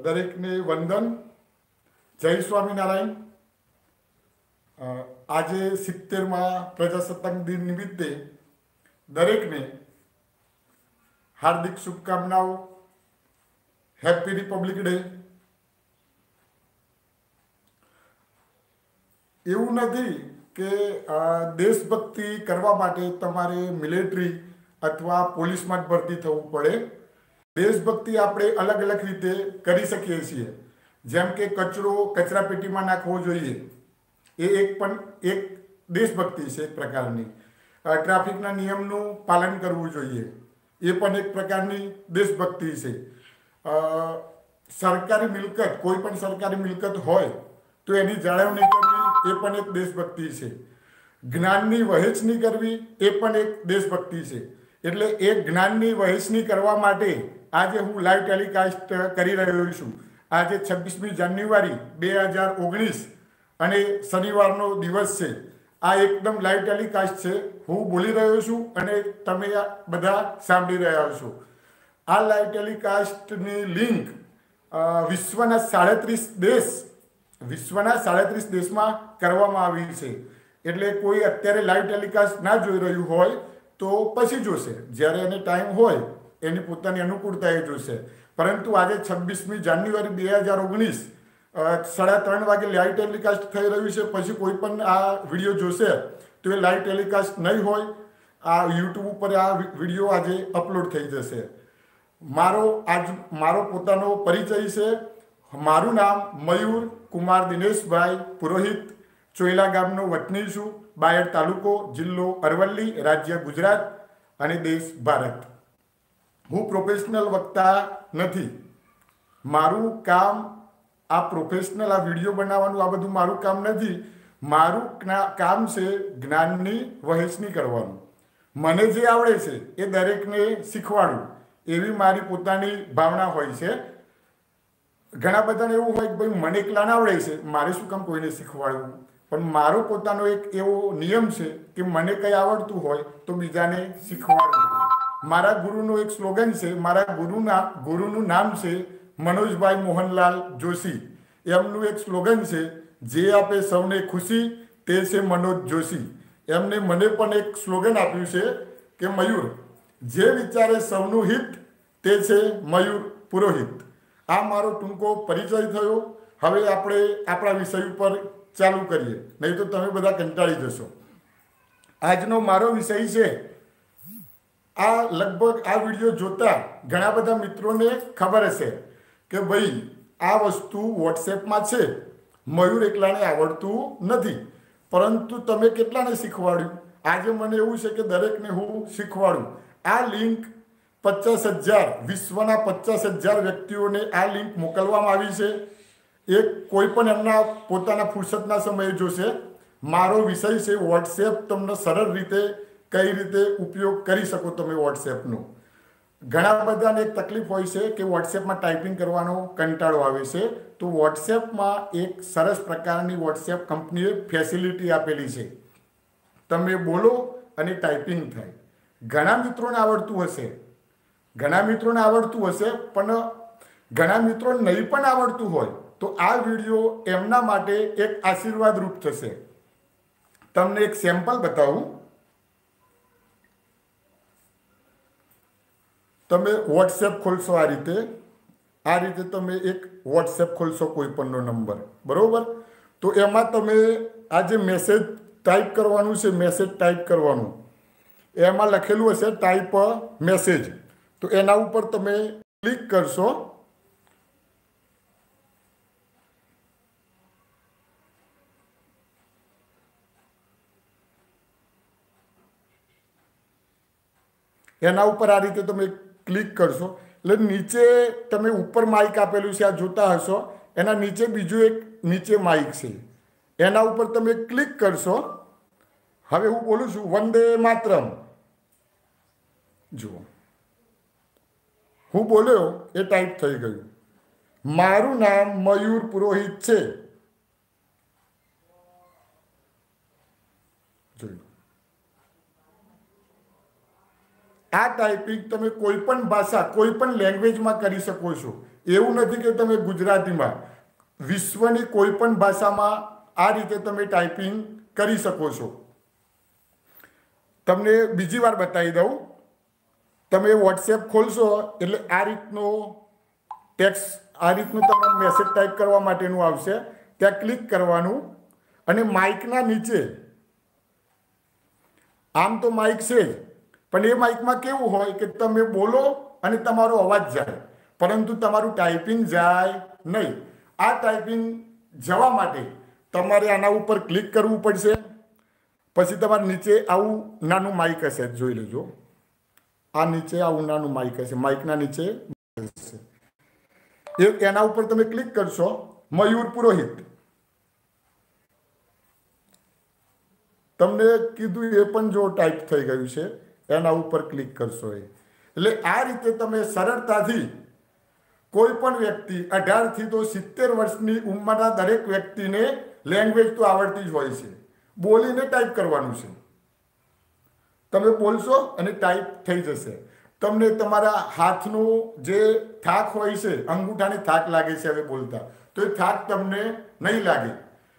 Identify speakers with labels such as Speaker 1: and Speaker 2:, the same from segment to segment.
Speaker 1: દરેકને વંદન. જય સ્વામિનારાયણ. આજે સિત્તેરમાં પ્રજાસત્તાક દિન નિમિત્તે દરેકને હાર્દિક શુભકામનાઓ. હેપી રિપબ્લિક ડે એવું નથી કે દેશભક્તિ કરવા માટે તમારે મિલિટરી અથવા પોલીસમાં જ ભરતી થવું પડે. દેશભક્તિ આપણે અલગ અલગ રીતે કરી શકીએ છીએ. જેમ કે કચરો કચરા પેટીમાં નાખવો જોઈએ. એ એક પણ એક દેશભક્તિ છે એક પ્રકારની. ટ્રાફિકના નિયમનું પાલન કરવું જોઈએ. એ પણ એક પ્રકારની દેશભક્તિ છે. સરકારી મિલકત, કોઈ પણ સરકારી મિલકત હોય, તો એની જાળવણી કરવી એ પણ એક દેશભક્તિ છે. જ્ઞાનની વહેંચણી કરવી એ પણ એક દેશભક્તિ છે. એટલે એ જ્ઞાનની વહેંચણી કરવા માટે આજે હું લાઈવ ટેલિકાસ્ટ કરી રહ્યો છું. આજે છવ્વીસમી જાન્યુઆરી બે હજાર ઓગણીસ અને શનિવારનો દિવસ છે. આ એકદમ લાઈવ ટેલિકાસ્ટ છે. હું બોલી રહ્યો છું અને તમે બધા સાંભળી રહ્યા છો આ લાઈવ ટેલિકાસ્ટની લિંક વિશ્વના સાડત્રીસ દેશ, વિશ્વના સાડત્રીસ દેશમાં કરવામાં આવી છે. એટલે કોઈ અત્યારે લાઈવ ટેલિકાસ્ટ ના જોઈ રહ્યું હોય તો પછી જોશે. જ્યારે એને ટાઈમ હોય એની પોતાની અનુકૂળતાએ જોશે પરંતુ આજે છવ્વીસમી જાન્યુઆરી બે હજાર ઓગણીસ સાડા ત્રણ વાગે લાઈવ ટેલિકાસ્ટ થઈ રહ્યું છે. પછી કોઈ પણ આ વીડિયો જોશે તો એ લાઈવ ટેલિકાસ્ટ નહીં હોય. આ યુટ્યુબ ઉપર આ વીડિયો આજે અપલોડ થઈ જશે. મારો આજ, મારો પોતાનો પરિચય છે. મારું નામ મયુર કુમાર દિનેશભાઈ પુરોહિત. ચોયલા ગામનો વતની છું. બાયડ તાલુકો જિલ્લો અરવલ્લી, રાજ્ય ગુજરાત અને દેશ ભારત. હું પ્રોફેશનલ વક્તા નથી. મારું કામ આ પ્રોફેશનલ આ વીડિયો બનાવવાનું, આ બધું મારું કામ નથી. મારું કામ છે જ્ઞાનની વહેંચણી કરવાનું. મને જે આવડે છે એ દરેકને શીખવાડવું એવી મારી પોતાની ભાવના હોય છે. ઘણા બધાને એવું હોય કે ભાઈ, મને એકલાને આવડે છે. મારે શું કામ કોઈને શીખવાડવું? પણ મારો પોતાનો એક એવો નિયમ છે કે મને કંઈ આવડતું હોય તો બીજાને શીખવાડવું. મારા ગુરુનો એક સ્લોગન છે, મારા ગુરુના ગુરુનું નામ છે મનોજભાઈ મોહનલાલ જોશી. એમનું એક સ્લોગન છે, જે આપે સૌને ખુશી, તે છે મનોજ જોશી. એમને મને પણ એક સ્લોગન આપ્યું છે કે, મયુર, જે વિચારે સૌનું હિત, તે છે મયુર પુરોહિત. આ મારો ટૂંકો પરિચય થયો. હવે આપણે આપણા વિષય ઉપર ચાલુ કરીએ. નહીં તો તમે બધા કંટાળી જશો. આજનો મારો વિષય છે આ લગભગ આ વીડિયો જોતા ઘણા બધા મિત્રોને ખબર હશે કે ભાઈ, આ વસ્તુ વોટ્સએપમાં છે. મયુર એકલાને આવડતું નથી. પરંતુ તમે કેટલાને શીખવાડ્યું? આજે મને એવું છે કે દરેકને હું શીખવાડું. આ લિંક પચાસ હજાર, વિશ્વના પચાસ હજાર વ્યક્તિઓને આ લિંક મોકલવામાં આવી છે. એ કોઈ પણ એમના પોતાના ફુરસદના સમયે જોશે. મારો વિષય છે વોટ્સએપ તમને સરળ રીતે કઈ રીતે ઉપયોગ કરી શકો તમે વોટ્સએપનો ઘણા બધાને એક તકલીફ હોય છે કે વોટ્સએપમાં ટાઈપિંગ કરવાનો કંટાળો આવે છે. તો વોટ્સએપમાં એક સરસ પ્રકારની વોટ્સએપ કંપનીએ ફેસિલિટી આપેલી છે. તમે બોલો અને ટાઈપિંગ થાય. ઘણા મિત્રોને આવડતું હશે. ઘણા મિત્રોને આવડતું હશે, પણ ઘણા મિત્રો નહીં પણ આવડતું હોય, તો આ વીડિયો એમના માટે એક આશીર્વાદ રૂપ થશે. તમને એક સેમ્પલ બતાવું. તમે વોટ્સએપ ખોલશો આ રીતે. આ રીતે તમે એક વોટ્સએપ ખોલશો કોઈ પણનો નંબર. બરાબર? તો એમાં તમે આ જે મેસેજ ટાઈપ કરવાનું છે મેસેજ ટાઈપ કરવાનું, એમાં લખેલું હશે ટાઈપ મેસેજ તો એના ઉપર તમે ક્લિક કરશો. એના ઉપર આ રીતે તમે ક્લિક કરશો. એટલે નીચે તમે ઉપર માઇક આપેલું છે, આ જોતા હશો. એના નીચે બીજું એક નીચે માઇક છે. એના ઉપર તમે ક્લિક કરશો. હવે હું બોલું છું, વંદે માતરમ. જુઓ. હું બોલ્યો, એ ટાઈપ થઈ ગયું. મારું નામ મયુર પુરોહિત છે. જોયું. આ ટાઈપિંગ તમે કોઈ પણ ભાષા કોઈ પણ લેંગ્વેજમાં કરી શકો છો. એવું નથી કે તમે ગુજરાતીમાં, વિશ્વની કોઈ પણ ભાષામાં આ રીતે તમે ટાઈપિંગ કરી શકો છો. તમને બીજી વાર બતાવી દઉં. તમે વોટ્સએપ ખોલશો એટલે આ રીતનો ટેક્સ આ રીતનું તમને મેસેજ ટાઈપ કરવા માટેનું આવશે. ત્યાં ક્લિક કરવાનું અને માઇકના નીચે, આમ તો માઇક છે જ પણ એ માઇકમાં કેવું હોય કે તમે બોલો અને તમારો અવાજ જાય. પરંતુ તમારું ટાઈપિંગ જાય નહીં. આ ટાઈપિંગ જવા માટે તમારે આના ઉપર ક્લિક કરવું પડશે. પછી તમારે નીચે આવું નાનું માઇક હશે. જોઈ લેજો. આ નીચે આવું નાનું માઇક હશે. માઇકના નીચે એ એના ઉપર તમે ક્લિક કરશો, મયુર પુરોહિત. તમને કીધું એ પણ જો ટાઈપ થઈ ગયું છે. એના ઉપર ક્લિક કરશો એ. એટલે આ રીતે તમે સરળતાથી કોઈ પણ વ્યક્તિ અઢારથી તો સિત્તેર વર્ષની ઉંમરના દરેક વ્યક્તિને લેંગ્વેજ તો આવડતી જ હોય છે. બોલીને ટાઈપ કરવાનું છે. તમે બોલશો અને ટાઈપ થઈ જશે. તમને તમારા હાથનો જે થાક હોય છે, અંગૂઠાને થાક લાગે છે હવે બોલતા, તો એ થાક તમને નહીં લાગે.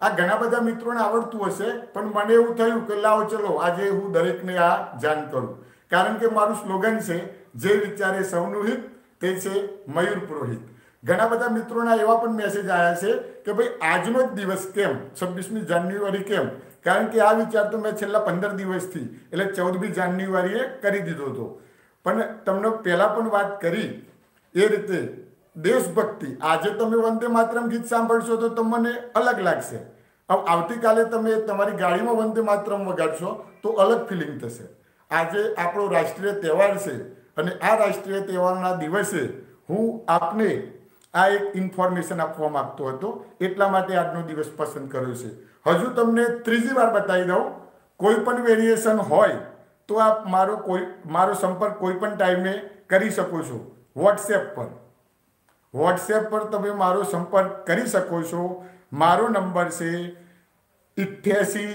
Speaker 1: આ ઘણા બધા મિત્રોને આવડતું હશે, પણ મને એવું થયું કે લાવો ચલો, આજે હું દરેકને આ જાણ કરું. કારણ કે મારું સ્લોગન છે, જે વિચારે સૌનું હિત, તે છે મયુર પુરોહિત. ઘણા બધા મિત્રોના એવા પણ મેસેજ આવ્યા છે કે ભાઈ, આજનો જ દિવસ કેમ? છવ્વીસમી જાન્યુઆરી કેમ? કારણ કે આ વિચાર તો મેં છેલ્લા પંદર દિવસથી, એટલે ચૌદમી જાન્યુઆરીએ કરી દીધો હતો. પણ તમને પહેલાં પણ વાત કરી, એ રીતે દેશભક્તિ. આજે તમે વંદે માતરમ ગીત સાંભળશો તો તમને અલગ લાગશે. આવતીકાલે તમે તમારી ગાડીમાં વંદે માતરમ વગાડશો તો અલગ ફિલિંગ થશે. આજે આપણો રાષ્ટ્રીય તહેવાર છે અને આ રાષ્ટ્રીય તહેવારના દિવસે હું આપને આ એક ઇન્ફોર્મેશન આપવા માંગતો હતો. એટલા માટે આજનો દિવસ પસંદ કર્યો છે. હજુ તમને ત્રીજી વાર બતાવી દઉં. કોઈ પણ વેરિએશન હોય તો આપ મારો કોઈ, મારો સંપર્ક કોઈ પણ ટાઈમે કરી શકો છો. વોટ્સએપ પર. વોટ્સએપ પર તમે મારો સંપર્ક કરી શકો છો. મારો નંબર છે ઇઠ્યાસી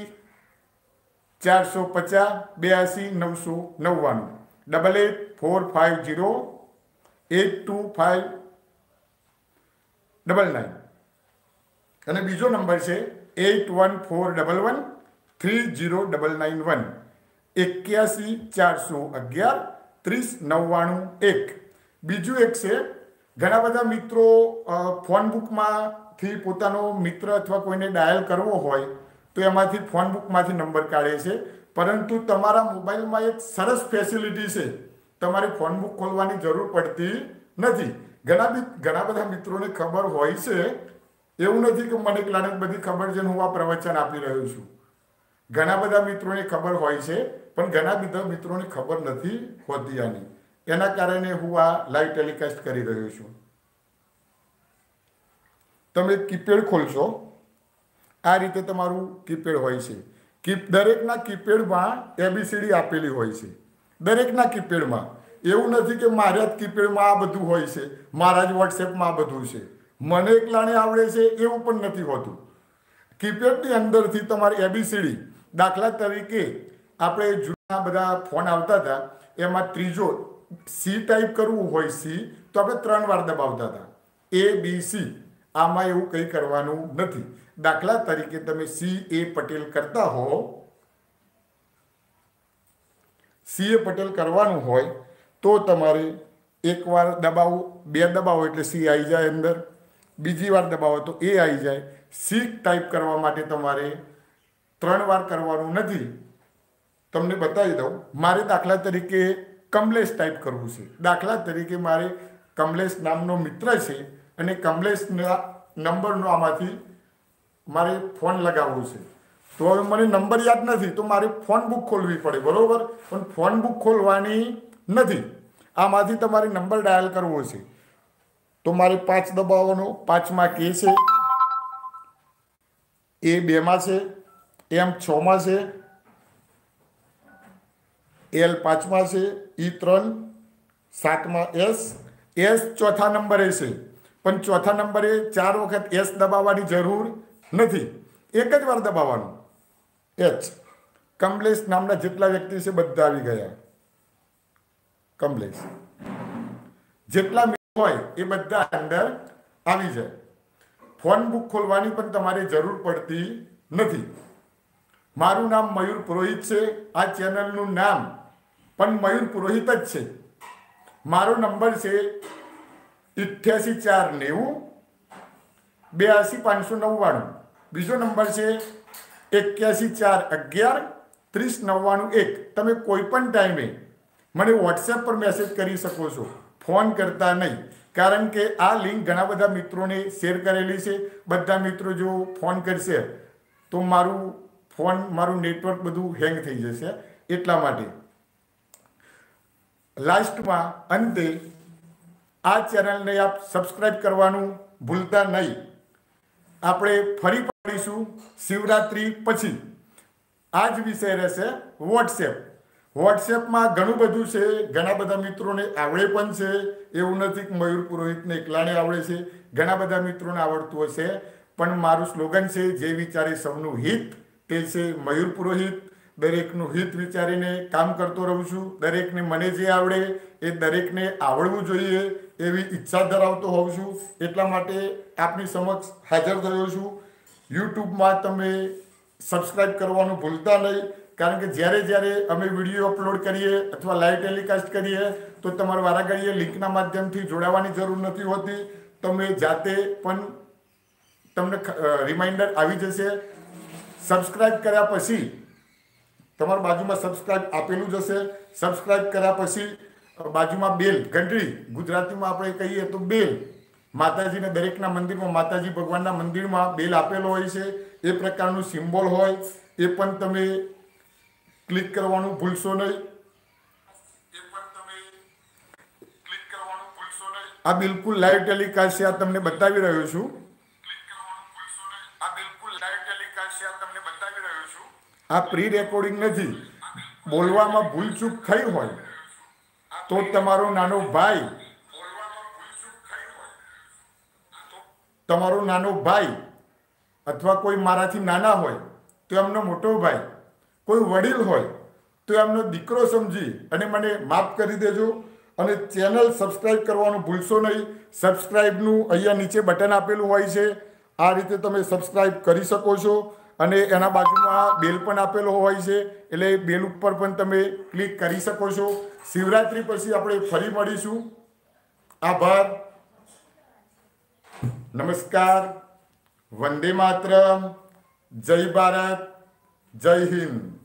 Speaker 1: ચારસો પચાસ બ્યાસી નવસો નવ્વાણું. Double eight four five zero eight two five double nine અને બીજો નંબર છે eight one four double one three zero double nine one એક્યાસી ચારસો અગિયાર ત્રીસ નવ્વાણું એક. બીજું એક છે ઘણા બધા મિત્રો ફોન બુકમાંથી પોતાનો મિત્ર અથવા કોઈને ડાયલ કરવો હોય, તો એમાંથી ફોન બુકમાંથી નંબર કાઢે છે. પરંતુ તમારા મોબાઈલમાં એક સરસ ફેસિલિટી છે. તમારે ફોન બુક ખોલવાની જરૂર પડતી નથી. ઘણા ઘણા બધા મિત્રોને ખબર હોય છે. એવું નથી કે મને એકલાને બધી ખબર છે હું આ પ્રવચન આપી રહ્યો છું. ઘણા બધા મિત્રોને ખબર હોય છે, પણ ઘણા બધા મિત્રોને ખબર નથી હોતી આની. એના કારણે હું આ લાઈવ ટેલિકાસ્ટ કરી રહ્યો છું. તમે કીપેડ ખોલશો. આ રીતે તમારું કીપેડ હોય છે. કીપ, દરેકના કીપેડમાં એબીસીડી આપેલી હોય છે. દરેકના કીપેડમાં. એવું નથી કે મારા જ કીપેડમાં આ બધું હોય છે. મારા જ વોટ્સએપમાં આ બધું છે. મને એકલાને આવડે છે એવું પણ નથી હોતું. કીપેડની અંદરથી તમારે એબીસીડી દાખલા તરીકે આપણે જૂના બધા ફોન આવતા હતા, એમાં ત્રીજો સી ટાઈપ કરવું હોય સી તો આપણે ત્રણ વાર દબાવતા હતા. એ બી સી આમાં એવું કંઈ કરવાનું નથી. દાખલા તરીકે તમે સી એ પટેલ કરતા હો. સી એ પટેલ કરવાનું હોય, તો તમારે એકવાર દબાવો, બે દબાવો એટલે સી આવી જાય અંદર. બીજી વાર દબાવો તો એ આવી જાય. સી ટાઈપ કરવા માટે તમારે ત્રણ વાર કરવાનું નથી. તમને બતાવી દઉં. મારે દાખલા તરીકે કમલેશ ટાઈપ કરવું છે. દાખલા તરીકે મારે કમલેશ નામનો મિત્ર છે અને કમલેશના નંબરનો આમાંથી મારે ફોન લગાવવો છે. તો હવે મને નંબર યાદ નથી, તો મારે ફોન બુક ખોલવી પડે, બરાબર? પણ ફોન બુક ખોલવાની નથી. આમાંથી તમારે નંબર ડાયલ કરવો છે. તો મારે પાંચ દબાવવાનો, પાંચમાં કે છે, એ બેમાં છે, એમ છમાં છે એલ પાંચમાં છે, ઈ ત્રણ, સાતમાં એસ એસ ચોથા નંબરે છે. પણ ચોથા નંબરે ચાર વખત એસ દબાવવાની જરૂર નથી. એક જ વાર દબાવવાનું. એચ. કમલેશ નામના જેટલા વ્યક્તિ છે, બધા આવી ગયા. કમલેશ. જેટલા હોય, એ બધા અંદર આવી જાય. ફોન બુક ખોલવાની પણ તમારે જરૂર પડતી નથી. મારું નામ મયુર પુરોહિત છે. આ ચેનલનું નામ પણ મયુર પુરોહિત જ છે. મારો નંબર છે ઇઠ્યાસી ચાર નેવું બ્યાસી પાંચસો નવ્વાણું. બીજો નંબર છે એક્યાસી ચાર અગિયાર ત્રીસ નવ્વાણું એક. તમે કોઈ પણ ટાઈમે મને વોટ્સએપ પર મેસેજ કરી શકો છો. ફોન કરતા નહીં. કારણ કે આ લિંક ઘણા બધા મિત્રોને શેર કરેલી છે. બધા મિત્રો જો ફોન કરશે તો મારું ફોન, મારું નેટવર્ક બધું હેંગ થઈ જશે એટલા માટે. લાસ્ટમાં અંતે આ ચેનલને આપ સબસ્ક્રાઈબ કરવાનું ભૂલતા નહીં. આપણે ફરી પાડીશું શિવરાત્રી પછી. આ જ વિષય રહેશે વોટ્સએપ. વોટ્સએપમાં ઘણું બધું છે, ઘણા બધા મિત્રોને આવડે પણ છે, એવું નથી કે મયુર પુરોહિતને એકલાને આવડે છે, ઘણા બધા મિત્રોને આવડતું હશે. પણ મારું સ્લોગન છે, જે વિચારે સૌનું હિત. તે છે મયુર પુરોહિત. દરેકનું હિત વિચારીને કામ કરતો રહું છું. દરેકને મને જે આવડે એ દરેકને આવડવું જોઈએ એવી ઈચ્છા ધરાવતો હોઉં છું. એટલા માટે આપની સમક્ષ હાજર થયો છું. યુટ્યુબમાં તમે સબસ્ક્રાઈબ કરવાનું ભૂલતા નહીં, કારણ કે જ્યારે જ્યારે અમે વીડિયો અપલોડ કરીએ અથવા લાઈવ ટેલિકાસ્ટ કરીએ, તો તમારે વારાઘડીએ લિંકના માધ્યમથી જોડાવાની જરૂર નથી હોતી. તમે જાતે પણ તમને રિમાઇન્ડર આવી જશે. સબસ્ક્રાઈબ કર્યા પછી તમારા બાજુમાં સબસ્ક્રાઇબ આપેલું જ હશે. સબસ્ક્રાઇબ કર્યા પછી બાજુમાં બેલ ઘંટડી, ગુજરાતીમાં આપણે કહીએ તો બેલ. માતાજીને દરેકના મંદિરમાં, માતાજી ભગવાનના મંદિરમાં બેલ આપેલો હોય છે. એ પ્રકારનું સિમ્બોલ હોય. એ પણ તમે ક્લિક કરવાનું ભૂલશો નહીં. આ બિલકુલ લાઈવ ટેલિકાસ્ટ આ તમને બતાવી રહ્યો છું આ બિલકુલ લાઈવ ટેલિકાસ્ટ છે આ તમને બતાવી રહ્યો છું આ પ્રી રેકોર્ડિંગ નથી. બોલવામાં ભૂલચૂક થઈ હોય, તો તમારો નાનો ભાઈ, તમારો નાનો ભાઈ અથવા કોઈ મારાથી નાના હોય, તો એમનો મોટો ભાઈ, કોઈ વડીલ હોય, તો એમનો દીકરો સમજી અને મને માફ કરી દેજો અને ચેનલ સબસ્ક્રાઈબ કરવાનું ભૂલશો નહીં. સબસ્ક્રાઈબનું અહીંયા નીચે બટન આપેલું હોય છે. આ રીતે તમે સબસ્ક્રાઈબ કરી શકો છો. અને એના બાજુમાં બેલ પણ આપેલો હોય છે. એટલે બેલ ઉપર પણ તમે ક્લિક કરી શકો છો. શિવરાત્રી પછી આપણે ફરી મળીશું. આભાર. નમસ્કાર. વંદે માતરમ. જય ભારત. જય હિન્દ.